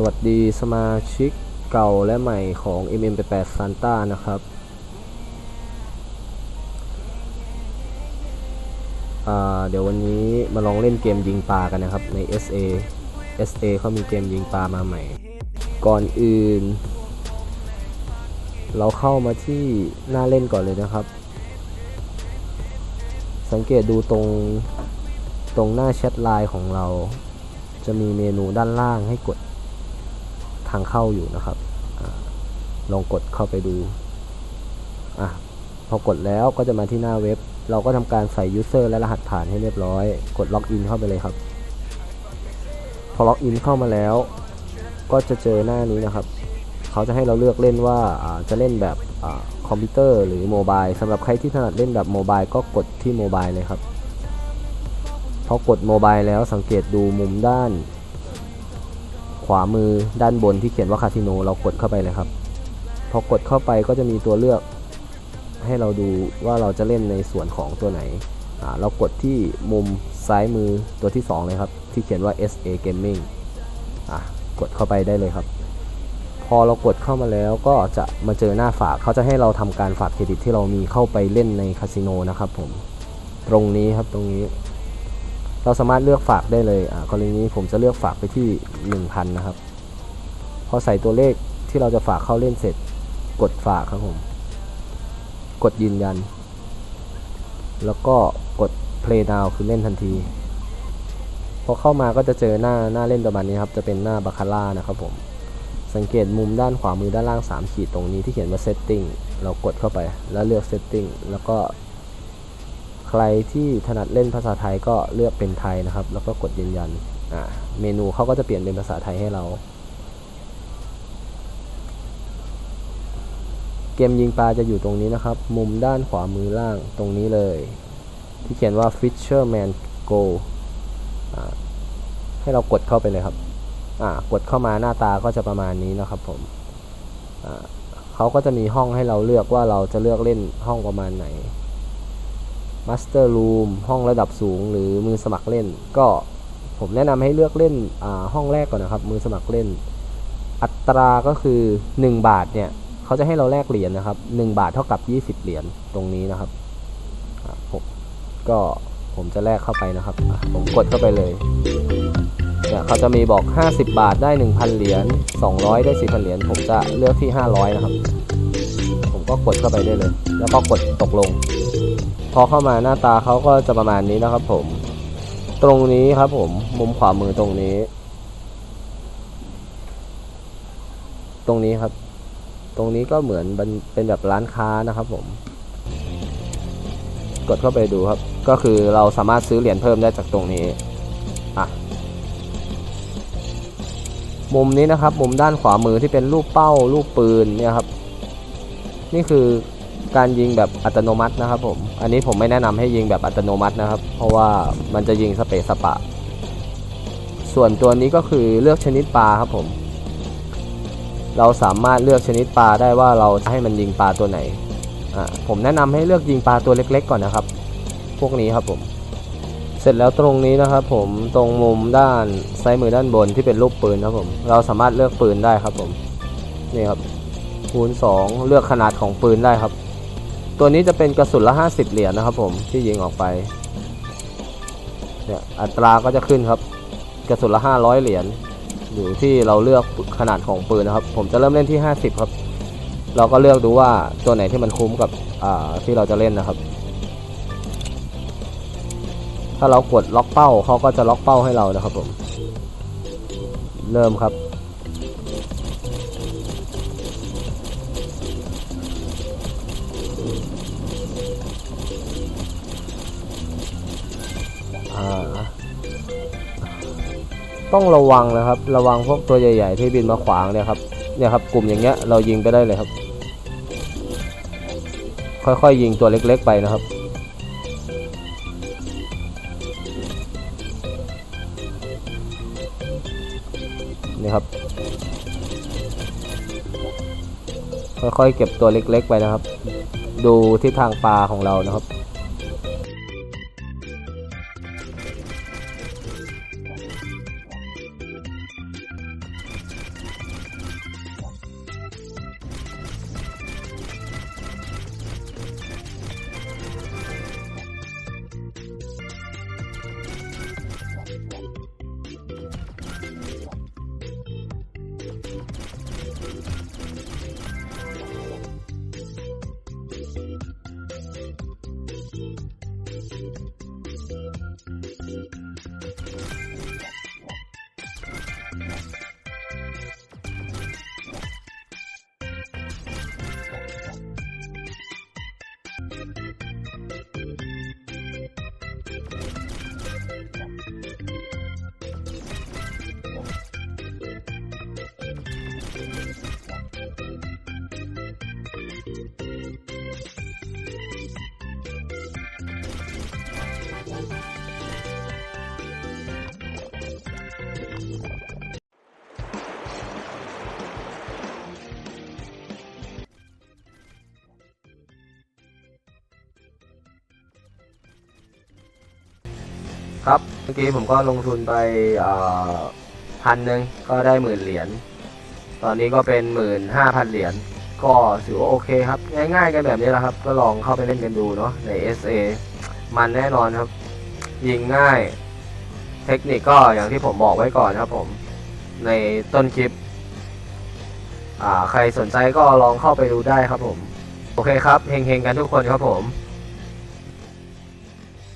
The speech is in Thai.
สวัสดีสมาชิกเก่าและใหม่ของ MM88 Santa นะครับเดี๋ยววันนี้มาลองเล่นเกมยิงปลากันนะครับใน SA SA เขามีเกมยิงปลามาใหม่ ก่อนอื่น เราเข้ามาที่หน้าเล่นก่อนเลยนะครับ สังเกตดูตรงตรงหน้าแชทไลน์ของเรา จะมีเมนูด้านล่างให้กด ทางเข้าอยู่นะครับอลองกดเข้าไปดูอพอกดแล้วก็จะมาที่หน้าเว็บ เราก็ทำการใส่ user และรหัสผ่านให้เรียบร้อย กดล็อกอินเข้าไปเลยครับ พอล็อกอินเข้ามาแล้ว ก็จะเจอหน้านี้นะครับ เขาจะให้เราเลือกเล่นว่าจะเล่นแบบอคอมพิวเตอร์หรือโมบายสำหรับใครที่ถนัดเล่นแบบโมบายก็กดที่โมบายเลยครับพอกดโมบายแล้วสังเกตดูมุมด้าน ขวามือด้านบนที่เขียนว่าคาสิโนเรากดเข้าไปเลยครับ พอกดเข้าไปก็จะมีตัวเลือกให้เราดูว่าเราจะเล่นในส่วนของตัวไหน เรากดที่มุมซ้ายมือตัวที่ 2 เลยครับ ที่เขียนว่า SA Gaming อะกดเข้าไปได้เลยครับ พอเรากดเข้ามาแล้วก็จะมาเจอหน้าฝากเขาจะให้เราทำการฝากเครดิตที่เรามีเข้าไปเล่นในคาสิโนนะครับผม ตรงนี้ครับตรงนี้ เราสามารถเลือกฝากได้เลยอ่ากรณีนี้ผมจะเลือกฝากไปที่ 1,000 นะครับ พอใส่ตัวเลขที่เราจะฝากเข้าเล่นเสร็จ กดฝากครับผม กดยืนยัน แล้วก็กด play now คือเล่นทันทีพอเข้ามาก็จะเจอหน้าหน้าเล่นประมาณนี้ครับ จะเป็นหน้าบาคาร่านะครับผม สังเกตมุมด้านขวามือด้านล่าง 3 ขีดตรงนี้ที่เขียนว่า setting เรากดเข้าไปแล้วเลือก setting แล้วก็ ใครที่ถนัดเล่นภาษาไทยก็เลือกเป็นไทยนะครับ แล้วก็กดยืนยันอ่าเมนูเขาก็จะเปลี่ยนเป็นภาษาไทยให้เรา เกมยิงปลาจะอยู่ตรงนี้นะครับ มุมด้านขวามือล่างตรงนี้เลย ที่เขียนว่า Fisherman Go ให้เรากดเข้าไปเลยครับอ่ากดเข้ามาหน้าตาก็จะประมาณนี้นะครับผมอ่าเขาก็จะมีห้องให้เราเลือกว่าเราจะเลือกเล่นห้องประมาณไหน Master Room ห้องระดับสูงหรือมือสมัครเล่น ก็ผมแนะนำให้เลือกเล่นห้องแรกก่อนนะครับ มือสมัครเล่น อัตราก็คือ 1 บาทเนี่ยเขาจะให้เราแลกเหรียญนะครับ 1 บาทเท่ากับ 20 เหรียญตรงนี้นะครับผมก็ผมจะแลกเข้าไปนะครับ ผมกดเข้าไปเลยเนี่ยเขาจะมีบอก 50 บาทได้ 1,000 เหรียญ 200 ได้ 4,000 เหรียญ ผมจะเลือกที่ 500 นะครับ ผมก็กดเข้าไปได้เลย แล้วก็กดตกลง อเข้ามาหน้าตาเขาก็จะประมาณนี้นะครับ ผม ตรงนี้ครับผม มุมขวามือตรงนี้ ตรงนี้ครับ ตรงนี้ก็เหมือนเป็นแบบร้านค้านะครับ ผม กดเข้าไปดูครับ ก็คือเราสามารถซื้อเหรียญเพิ่มได้จากตรงนี้อะมุมนี้นะครับ มุมด้านขวามือที่เป็นรูปเป้ารูปปืนเนี่ยครับ นี่คือ การยิงแบบอัตโนมัตินะครับผม อันนี้ผมไม่แนะนำให้ยิงแบบอัตโนมัตินะครับ เพราะว่ามันจะยิงสเปซสปะ ส่วนตัวนี้ก็คือเลือกชนิดปลาครับผม เราสามารถเลือกชนิดปลาได้ว่าเราจะให้มันยิงปลาตัวไหน อ่า ผมแนะนำให้เลือกยิงปลาตัวเล็ก ๆ ก่อนนะครับ พวกนี้ครับผม เสร็จแล้วตรงนี้นะครับ ผมตรงมุมด้านซ้ายมือด้านบนที่เป็นรูปปืนครับผม เราสามารถเลือกปืนได้ครับผม นี่ครับคูณ2เลือกขนาดของปืนได้ครับ ตัวนี้จะเป็นกระสุนละ 50 เหรียญนะครับผมที่ยิงออกไปเนี่ยอัตราก็จะขึ้นครับ กระสุนละ 500 เหรียญอยู่ที่เราเลือกขนาดของปืนนะครับ ผมจะเริ่มเล่นที่ 50 ครับ เราก็เลือกดูว่าตัวไหนที่มันคุ้มกับอ่าที่เราจะเล่นนะครับ ถ้าเรากดล็อกเป้าเขาก็จะล็อกเป้าให้เรานะครับผม เริ่มครับ ต้องระวังนะครับ ระวังพวกตัวใหญ่ ๆ ที่บินมาขวางเนี่ยครับเนี่ยครับกลุ่มอย่างเงี้ยเรายิงไปได้เลยครับ ค่อยๆยิงตัวเล็ก ๆ ไปนะครับ นี่ครับ ค่อยๆเก็บตัวเล็ก ๆ ไปนะครับ ดูทิศทางปลาของเรานะครับ ครับเมื่อกี้ผมก็ลงทุนไปพันหนึ่งก็ได้หมื่นเหรียญตอนนี้ก็เป็นหมื่นห้าพันเหรียญก็ถือว่าโอเคครับง่ายๆกันแบบนี้แหละครับ ก็ลองเข้าไปเล่นกันดูเนาะใน SA มันแน่นอนครับ ยิงง่าย เทคนิคก็อย่างที่ผมบอกไว้ก่อนครับผมในต้นคลิปใครสนใจก็ลองเข้าไปดูได้ครับผม โอเคครับเฮงๆกันทุกคนครับผม